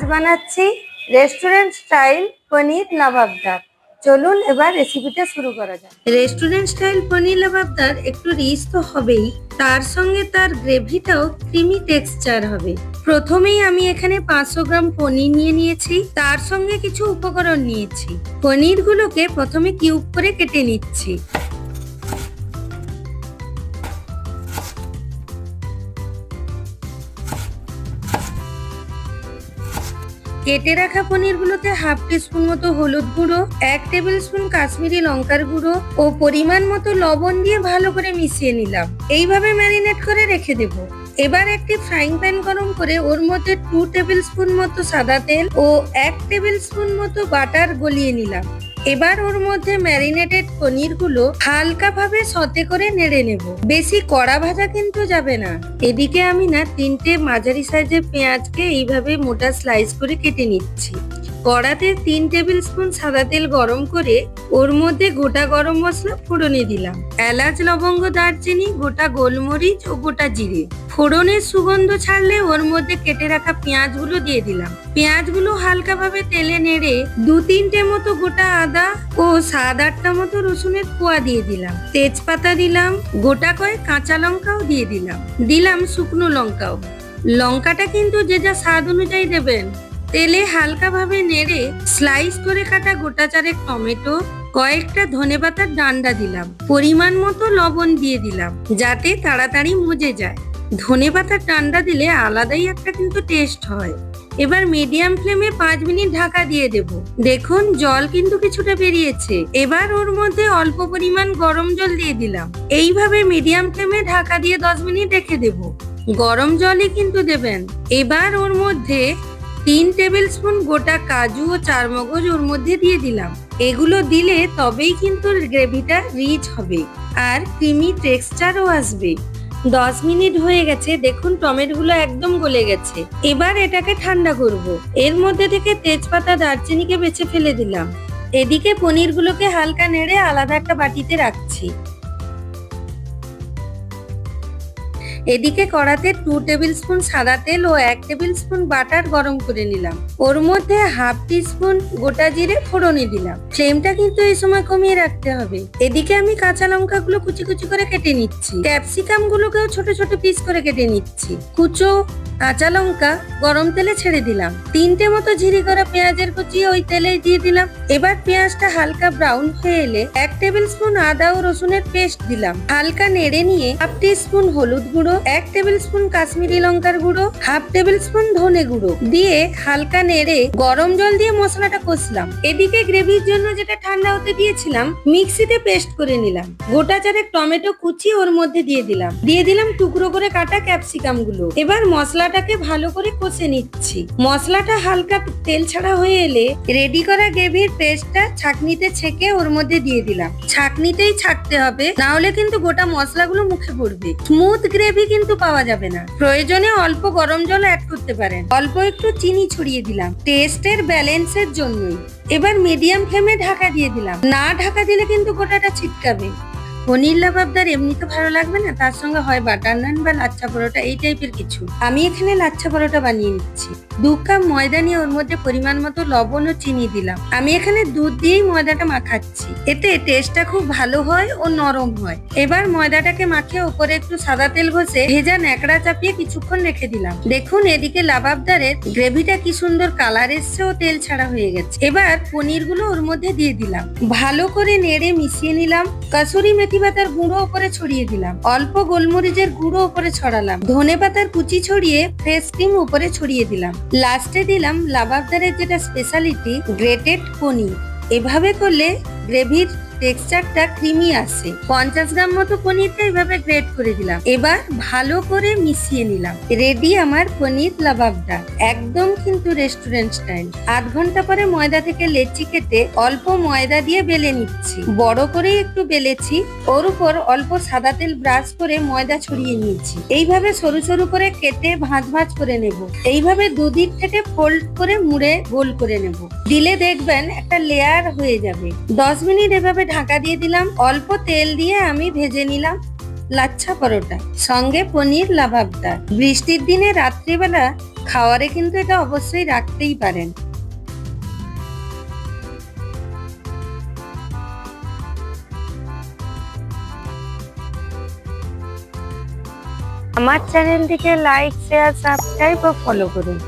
আজ বানাচ্ছি restaurant style পনির লাবাবদার চলুন এবার রেসিপিটা শুরু করা যাক। রেস্টুরেন্ট স্টাইল পনির লাভাবদার একটু রিচ তো হবেই, তার সঙ্গে তার গ্রেভিটাও ক্রিমি টেক্সচার হবে। প্রথমেই আমি এখানে পাঁচশো গ্রাম পনির নিয়ে নিয়েছি, তার সঙ্গে কিছু উপকরণ নিয়েছি। পনিরগুলোকে প্রথমে কিউব করে কেটে নিচ্ছি। কেটে রাখা পনিরগুলোতে হাফ টিস্পুন মতো হলুদ গুঁড়ো, এক টেবিল স্পুন কাশ্মীরি লঙ্কার গুঁড়ো ও পরিমাণ মতো লবণ দিয়ে ভালো করে মিশিয়ে নিলাম। এইভাবে ম্যারিনেট করে রেখে দেব। এবার একটি ফ্রাইং প্যান গরম করে ওর মধ্যে টু টেবিল স্পুন মতো সাদা তেল ও এক টেবিল স্পুন মতো বাটার গলিয়ে নিলাম। এবার ওর মধ্যে ম্যারিনেটেড পনিরগুলো হালকা ভাবে সতে করে নেড়ে নেব। বেশি কড়া ভাজা কিন্তু যাবে না। এদিকে আমি না তিনটে মাঝারি সাইজের পেঁয়াজকে এইভাবে মোটা স্লাইস করে কেটে নিচ্ছি। কড়াতে তিন টেবিল স্পুন সাদা তেল গরম করে ওর মধ্যে গোটা গরম মশলা ফোড়নে দিলাম। এলাচ, লবঙ্গ, দারচিনি, গোটা গোলমরিচ ও গোটা জিরে। ফোড়নের সুগন্ধ ছাড়লে ওর মধ্যে কেটে রাখা পেঁয়াজগুলো দিয়ে দিলাম। পেঁয়াজগুলো হালকাভাবে তেলে নেড়ে দু তিনটে মতো গোটা আদা ও সাত আটটা মতো রসুনের কোয়া দিয়ে দিলাম। তেজপাতা দিলাম, গোটা কয়েক কাঁচা লঙ্কাও দিয়ে দিলাম। দিলাম শুকনো লঙ্কাও। লঙ্কাটা কিন্তু যে যা স্বাদ অনুযায়ী দেবেন। তেলে হালকাভাবে নেড়ে স্লাইস করে কাটা গোটা চারেক টমেটো, কয়েকটা ধনেপাতার ডান্ডা দিলাম। পরিমাণ মতো লবণ দিয়ে দিলাম, যাতে তাড়াতাড়ি মজে যায়। ধনেপাতার ডান্ডা দিলে আলাদাই একটা কিন্তু টেস্ট হয়। এবার মিডিয়াম ফ্লেমে পাঁচ মিনিট ঢাকা দিয়ে দেব। দেখুন, জল কিন্তু কিছুটা বেরিয়েছে। এবার ওর মধ্যে অল্প পরিমাণ গরম জল দিয়ে দিলাম। এইভাবে মিডিয়াম ফ্লেমে ঢাকা দিয়ে দশ মিনিট রেখে দেব। গরম জলই কিন্তু দেবেন। এবার ওর মধ্যে তিন টেবিল স্পুন গোটা কাজু ও চারমগজ ওর মধ্যে দিয়ে দিলাম। এগুলো দিলে তবেই কিন্তু গ্রেভিটা রিচ হবে আর ক্রিমি টেক্সচারও আসবে। দশ মিনিট হয়ে গেছে, দেখুন টমেটোগুলো একদম গলে গেছে। এবার এটাকে ঠান্ডা করব। এর মধ্যে থেকে তেজপাতা, দারচিনিকে বেছে ফেলে দিলাম। এদিকে পনিরগুলোকে হালকা নেড়ে আলাদা একটা বাটিতে রাখছি। এদিকে কড়াতে টু টেবিল স্পুন সাদা তেল ও এক টেবিল স্পুন বাটার গরম করে নিলাম। ওর মধ্যে হাফ টি স্পুন গোটা জিরে ফোড়নে দিলাম। ফ্লেমটা কিন্তু এই সময় কমিয়ে রাখতে হবে। এদিকে আমি কাঁচা লঙ্কা গুলো কুচি কুচি করে কেটে নিচ্ছি। ক্যাপসিকাম গুলোকেও ছোট ছোট পিস করে কেটে নিচ্ছি। কুচো কাঁচা লঙ্কা, গরম তেলে ছেড়ে দিলাম। তিনটে মতো ঝিরি করা পেঁয়াজের কুচি ওই তেলে দিয়ে দিলাম। এবার পেঁয়াজটা হালকা ব্রাউন হয়ে এলে এক টেবিল স্পুন আদা ও রসুনের পেস্ট দিলাম। হালকা নেড়ে নিয়ে হাফ টি স্পুন হলুদ গুঁড়ো, এক টেবিল স্পুন কাশ্মীরি লঙ্কার গুঁড়ো হাফ টেবিল স্পুন ধনে গুঁড়ো দিয়ে হালকা নেড়ে গরম জল দিয়ে মশলাটা কষলাম। এদিকে গ্রেভির জন্য যেটা ঠান্ডা হতে দিয়েছিলাম, মিক্সিতে পেস্ট করে নিলাম। গোটা চারেক টমেটো কুচি ওর মধ্যে দিয়ে দিলাম। দিয়ে দিলাম টুকরো করে কাটা ক্যাপসিকামগুলো। এবার মশলাটাকে ভালো করে কষে নিচ্ছি। মশলাটা হালকা তেল ছাড়া হয়ে এলে রেডি করা গ্রেভির পেস্টটা ছাকনিতে ছেঁকে ওর মধ্যে দিয়ে দিলাম। ছাকনিতেই ছাকতে হবে, না হলে কিন্তু গোটা মশলাগুলো মুখে পড়বে। স্মুথ গ্রেভি কিন্তু পাওয়া যাবে না। প্রয়োজনে অল্প গরম জল অ্যাড করতে পারেন। অল্প একটু চিনি ছড়িয়ে দিলাম। টেস্টের ব্যালেন্সের জন্যই। এবার মিডিয়াম ফ্লেমে ঢাকা দিয়ে দিলাম। না ঢাকা দিলে কিন্তু গোটাটা ছিটকাবে। পনির লাবাবদার এমনি তো ভালো লাগবে না? তার সঙ্গে হয় বাটার নান বা লাচ্ছা পরোটা, এই টাইপের কিছু। আমি এখানে লাচ্ছা পরোটা বানিয়ে নিচ্ছি। দু কাপ ময়দা নিয়ে ওর মধ্যে পরিমাণ মতো লবণ ও চিনি দিলাম। আমি এখানে দুধ দিয়েই ময়দাটা মাখাচ্ছি। এতে টেস্টটা খুব ভালো হয় ও নরম হয়। এবার ময়দাটাকে মাখিয়ে উপরে একটু সাদা তেল ঘষে ভেজা ন্যাকড়া চাপিয়ে কিছুক্ষণ রেখে দিলাম। দেখুন এদিকে লাবাবদারের গ্রেভিটা কি সুন্দর কালার এসছে ও তেল ছাড়া হয়ে গেছে। এবার পনিরগুলো ওর মধ্যে দিয়ে দিলাম। ভালো করে নেড়ে মিশিয়ে নিলাম। কাসুরি মেথি পাতার গুঁড়ো উপরে ছড়িয়ে দিলাম। অল্প গোলমরিচের গুঁড়ো উপরে ছড়ালাম। ধনে পাতার কুচি ছড়িয়ে ফ্রেশ ক্রিম উপরে ছড়িয়ে দিলাম। লাস্টে দিলাম লাবাবদারের যেটা স্পেশালিটি গ্রেটেড পনির। এভাবে করলে গ্রেভির টেক্সচারটা ক্রিমি আসে পঞ্চাশ গ্রাম মতো পনিরটা এভাবে গ্রেট করে দিলাম। এবার ভালো করে মিশিয়ে নিলাম। রেডি আমার পনির লাবাবদা একদম কিন্তু রেস্টুরেন্ট স্টাইল আধ ঘণ্টা পরে ময়দা থেকে লেচি কেটে অল্প ময়দা দিয়ে বেলে নিচ্ছি। বড় করেই একটু বেলেছি। ওর উপর অল্প সাদা তেল ব্রাশ করে ময়দা ছড়িয়ে নিয়েছি। এইভাবে সরু সরু করে কেটে ভাঁজ ভাঁজ করে নেব। এইভাবে দুদিক থেকে ফোল্ড করে মুড়ে গোল করে নেব। দিলে দেখবেন একটা লেয়ার হয়ে যাবে। দশ মিনিট এভাবে ঢাকা দিয়ে দিলাম। অল্প তেল দিয়ে আমি ভেজে নিলাম লাচ্ছা পরোটা। সঙ্গে পনির লাভাবদার। বৃষ্টির দিনে রাত্রিবেলা খাওয়ারে কিন্তু এটা অবশ্যই রাখতেই পারেন। আমার চ্যানেলটিকে লাইক শেয়ার সাবস্ক্রাইব ও ফলো করুন।